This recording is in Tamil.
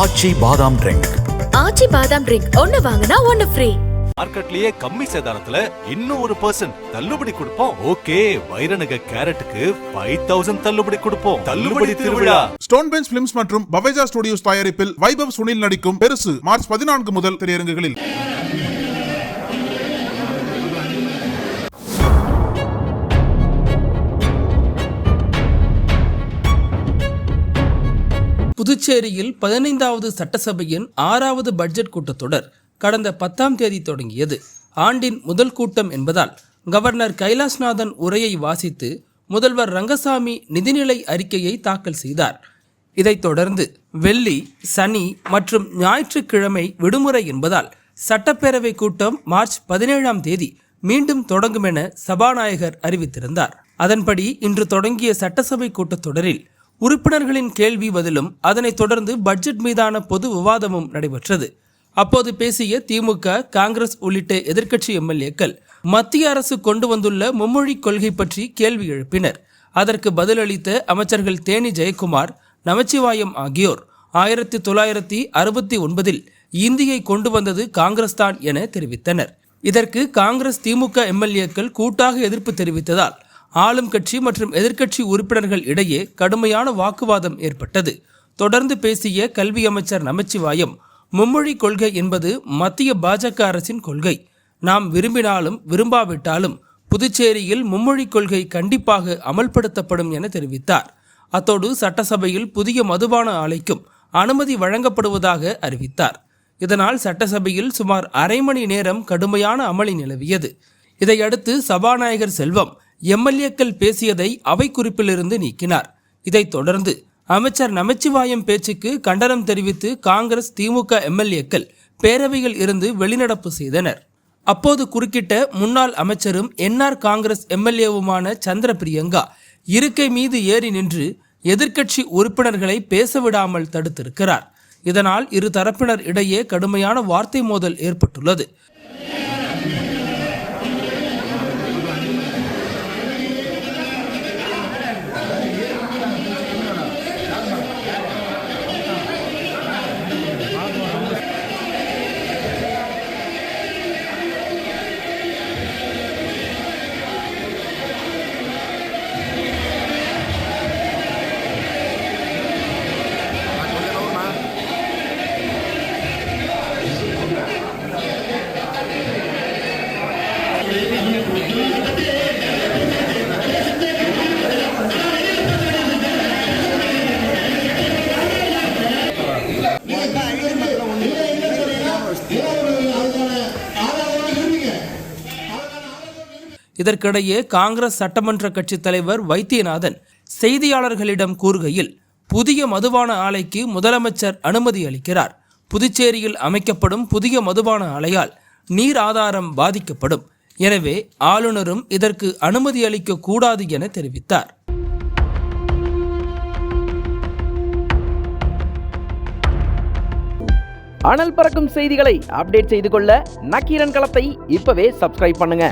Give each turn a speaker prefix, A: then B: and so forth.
A: ஆச்சி பாதாம் ட்ரிங்க்
B: ஆச்சி பாதாம் ட்ரிங்க் ஒன்னு வாங்கினா ஒன்னு ஃப்ரீ
C: மார்க்கெட்லயே கம்மி சேதாரத்துல இன்னும் ஒரு பர்சன்ட் தள்ளுபடி கொடுப்போம். ஓகே வைரநக கேரட்டுக்கு ஃபைவ் தௌசண்ட் தள்ளுபடி கொடுப்போம். தள்ளுபடி திருவிழா.
D: ஸ்டோன் பெஞ்ச் பிலிம்ஸ் மற்றும் பவேஜா ஸ்டுடியோஸ் தயாரிப்பில் வைபவ் சுனில் நடிக்கும் பெருசு மார்ச் பதினான்கு முதல் திரையரங்குகளில்.
E: புதுச்சேரியில் பதினைந்தாவது சட்டசபையின் ஆறாவது பட்ஜெட் கூட்டத்தொடர் கடந்த பத்தாம் தேதி தொடங்கியது. ஆண்டின் முதல் கூட்டம் என்பதால் கவர்னர் கைலாஷ்நாதன் உரையை வாசித்து முதல்வர் ரங்கசாமி நிதிநிலை அறிக்கையை தாக்கல் செய்தார். இதைத் தொடர்ந்து வெள்ளி சனி மற்றும் ஞாயிற்றுக்கிழமை விடுமுறை என்பதால் சட்டப்பேரவை கூட்டம் மார்ச் பதினேழாம் தேதி மீண்டும் தொடங்கும் என சபாநாயகர் அறிவித்திருந்தார். அதன்படி இன்று தொடங்கிய சட்டசபை கூட்டத்தொடரில் உறுப்பினர்களின் கேள்வி பதிலும் அதனைத் தொடர்ந்து பட்ஜெட் மீதான பொது விவாதமும் நடைபெற்றது. அப்போது பேசிய திமுக காங்கிரஸ் உள்ளிட்ட எதிர்க்கட்சி எம்எல்ஏக்கள் மத்திய அரசு கொண்டு வந்துள்ள மும்மொழி கொள்கை பற்றி கேள்வி எழுப்பினர். அதற்கு பதிலளித்த அமைச்சர்கள் தேனி ஜெயக்குமார் நமச்சிவாயம் ஆகியோர் ஆயிரத்தி தொள்ளாயிரத்தி அறுபத்தி ஒன்பதில் இந்தியை கொண்டு வந்தது காங்கிரஸ் தான் என தெரிவித்தனர். இதற்கு காங்கிரஸ் திமுக எம்எல்ஏக்கள் கூட்டாக எதிர்ப்பு தெரிவித்ததால் ஆளும் கட்சி மற்றும் எதிர்க்கட்சி உறுப்பினர்கள் இடையே கடுமையான வாக்குவாதம் ஏற்பட்டது. தொடர்ந்து பேசிய கல்வி அமைச்சர் நமச்சிவாயம் மும்மொழி கொள்கை என்பது மத்திய பாஜக அரசின் கொள்கை. நாம் விரும்பினாலும் விரும்பாவிட்டாலும் புதுச்சேரியில் மும்மொழி கொள்கை கண்டிப்பாக அமல்படுத்தப்படும் என தெரிவித்தார். அத்தோடு சட்டசபையில் புதிய மதுபான ஆலைக்கும் அனுமதி வழங்கப்படுவதாக அறிவித்தார். இதனால் சட்டசபையில் சுமார் அரை மணி நேரம் கடுமையான அமளி நிலவியது. இதையடுத்து சபாநாயகர் செல்வம் எம்எல்ஏக்கள் பேசியதை அவை குறிப்பிலிருந்து நீக்கினார். இதைத் தொடர்ந்து அமைச்சர் நமச்சிவாயம் பேச்சுக்கு கண்டனம் தெரிவித்து காங்கிரஸ் திமுக எம்எல்ஏக்கள் பேரவையில் இருந்து வெளிநடப்பு செய்தனர். அப்போது குறுக்கிட்ட முன்னாள் அமைச்சரும் என்ஆர் காங்கிரஸ் எம்எல்ஏவுமான சந்திர பிரியங்கா இருக்கை மீது ஏறி நின்று எதிர்க்கட்சி உறுப்பினர்களை பேச விடாமல் தடுத்திருக்கிறார். இதனால் இரு தரப்பினர் இடையே கடுமையான வார்த்தை மோதல் ஏற்பட்டுள்ளது. இதற்கிடையே காங்கிரஸ் சட்டமன்ற கட்சித் தலைவர் வைத்தியநாதன் செய்தியாளர்களிடம் கூறுகையில் புதிய மதுபான ஆலைக்கு முதலமைச்சர் அனுமதி அளிக்கிறார். புதுச்சேரியில் அமைக்கப்படும் புதிய மதுபான ஆலையால் நீர் ஆதாரம் பாதிக்கப்படும். எனவே ஆளுநரும் இதற்கு அனுமதி அளிக்க கூடாது என தெரிவித்தார்.
F: அனல் பறக்கும் செய்திகளை அப்டேட் செய்து கொள்ள நக்கீரன் களத்தை இப்பவே சப்ஸ்கிரைப் பண்ணுங்க.